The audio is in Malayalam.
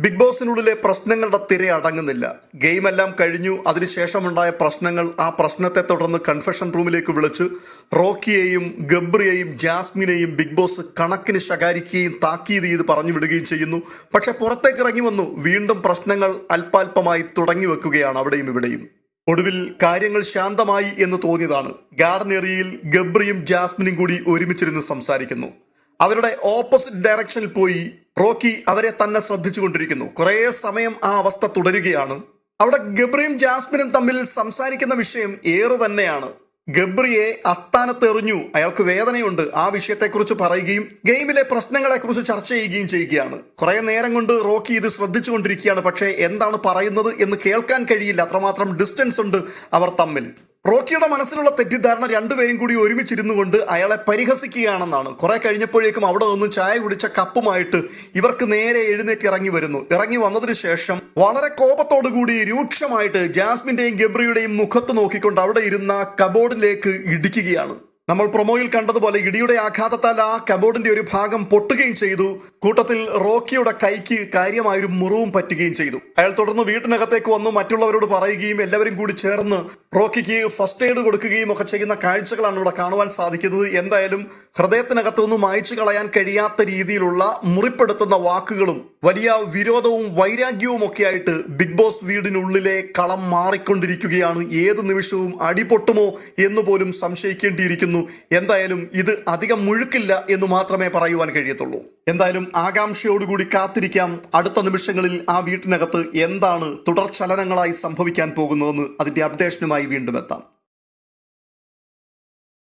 ബിഗ് ബോസിനുള്ളിലെ പ്രശ്നങ്ങളുടെ തിര അടങ്ങുന്നില്ല. ഗെയിമെല്ലാം കഴിഞ്ഞു. അതിനുശേഷമുണ്ടായ പ്രശ്നങ്ങൾ ആ പ്രശ്നത്തെ തുടർന്ന് കൺഫെഷൻ റൂമിലേക്ക് വിളിച്ച് റോക്കിയെയും ഗബ്രിയെയും ജാസ്മിനെയും ബിഗ് ബോസ് കണക്കിന് ശകാരിക്കുകയും താക്കീത് ചെയ്ത് പറഞ്ഞു വിടുകയും ചെയ്യുന്നു. പക്ഷെ പുറത്തേക്ക് ഇറങ്ങി വന്നു. വീണ്ടും പ്രശ്നങ്ങൾ അല്പാൽപമായി തുടങ്ങി വെക്കുകയാണ് അവിടെയും ഇവിടെയും. ഒടുവിൽ കാര്യങ്ങൾ ശാന്തമായി എന്ന് തോന്നിയതാണ്. ഗാർഡൻ ഏരിയയിൽ ഗബ്രിയും ജാസ്മിനും കൂടി ഒരുമിച്ചിരുന്ന് സംസാരിക്കുന്നു. അവരുടെ ഓപ്പോസിറ്റ് ഡയറക്ഷനിൽ പോയി റോക്കി അവരെ തന്നെ ശ്രദ്ധിച്ചു കൊണ്ടിരിക്കുന്നു. കുറേ സമയം ആ അവസ്ഥ തുടരുകയാണ്. അവിടെ ഗബ്രിയും ജാസ്മിനും തമ്മിൽ സംസാരിക്കുന്ന വിഷയം ഏറെ തന്നെയാണ്. ഗബ്രിയെ അസ്ഥാനത്തെറിഞ്ഞു അയാൾക്ക് വേദനയുണ്ട്. ആ വിഷയത്തെക്കുറിച്ച് പറയുകയും ഗെയിമിലെ പ്രശ്നങ്ങളെക്കുറിച്ച് ചർച്ച ചെയ്യുകയും ചെയ്യുകയാണ്. കുറേ നേരം കൊണ്ട് റോക്കി ഇത് ശ്രദ്ധിച്ചുകൊണ്ടിരിക്കുകയാണ് പക്ഷേ എന്താണ് പറയുന്നത് എന്ന് കേൾക്കാൻ കഴിയില്ല. അത്രമാത്രം ഡിസ്റ്റൻസ് ഉണ്ട് അവർ തമ്മിൽ. റോക്കിയുടെ മനസ്സിലുള്ള തെറ്റിദ്ധാരണ രണ്ടുപേരും കൂടി ഒരുമിച്ചിരുന്നു കൊണ്ട് അയാളെ പരിഹസിക്കുകയാണെന്നാണ്. കുറെ കഴിഞ്ഞപ്പോഴേക്കും അവിടെ നിന്നും ചായ കുടിച്ച കപ്പുമായിട്ട് ഇവർക്ക് നേരെ എഴുന്നേറ്റ് ഇറങ്ങി വരുന്നു. ഇറങ്ങി വന്നതിന് ശേഷം വളരെ കൂടി രൂക്ഷമായിട്ട് ജാസ്മിന്റെയും ഗബ്രിയുടെയും മുഖത്ത് നോക്കിക്കൊണ്ട് അവിടെ ഇരുന്ന കബോർഡിലേക്ക് ഇടിക്കുകയാണ്. നമ്മൾ പ്രൊമോയിൽ കണ്ടതുപോലെ ഇടിയുടെ ആഘാതത്താൽ ആ കബോർഡിന്റെ ഒരു ഭാഗം പൊട്ടുകയും ചെയ്തു. കൂട്ടത്തിൽ റോക്കിയുടെ കൈക്ക് കാര്യമായൊരു മുറിവും പറ്റുകയും ചെയ്തു. അയാൾ തുടർന്ന് വീട്ടിനകത്തേക്ക് വന്നു മറ്റുള്ളവരോട് പറയുകയും എല്ലാവരും കൂടി ചേർന്ന് റോക്കിക്ക് ഫസ്റ്റ് എയ്ഡ് കൊടുക്കുകയും ഒക്കെ ചെയ്യുന്ന കാഴ്ചകളാണ് ഇവിടെ കാണുവാൻ സാധിക്കുന്നത്. എന്തായാലും ഹൃദയത്തിനകത്തു നിന്നും മായ്ച്ചു കളയാൻ കഴിയാത്ത രീതിയിലുള്ള മുറിപ്പെടുത്തുന്ന വാക്കുകളും വലിയ വിരോധവും വൈരാഗ്യവും ഒക്കെ ആയിട്ട് ബിഗ് ബോസ് വീടിനുള്ളിലെ കളം മാറിക്കൊണ്ടിരിക്കുകയാണ്. ഏത് നിമിഷവും അടിപൊട്ടുമോ എന്ന് പോലും സംശയിക്കേണ്ടിയിരിക്കുന്നു. എന്തായാലും ഇത് അധികം മുഴുക്കില്ല എന്ന് മാത്രമേ പറയുവാൻ കഴിയത്തുള്ളൂ. എന്തായാലും ആകാംക്ഷയോടുകൂടി കാത്തിരിക്കാം. അടുത്ത നിമിഷങ്ങളിൽ ആ വീട്ടിനകത്ത് എന്താണ് തുടർ ചലനങ്ങളായി സംഭവിക്കാൻ പോകുന്നതെന്ന് അതിന്റെ അപ്ഡേഷനുമായി വീണ്ടും എത്താം.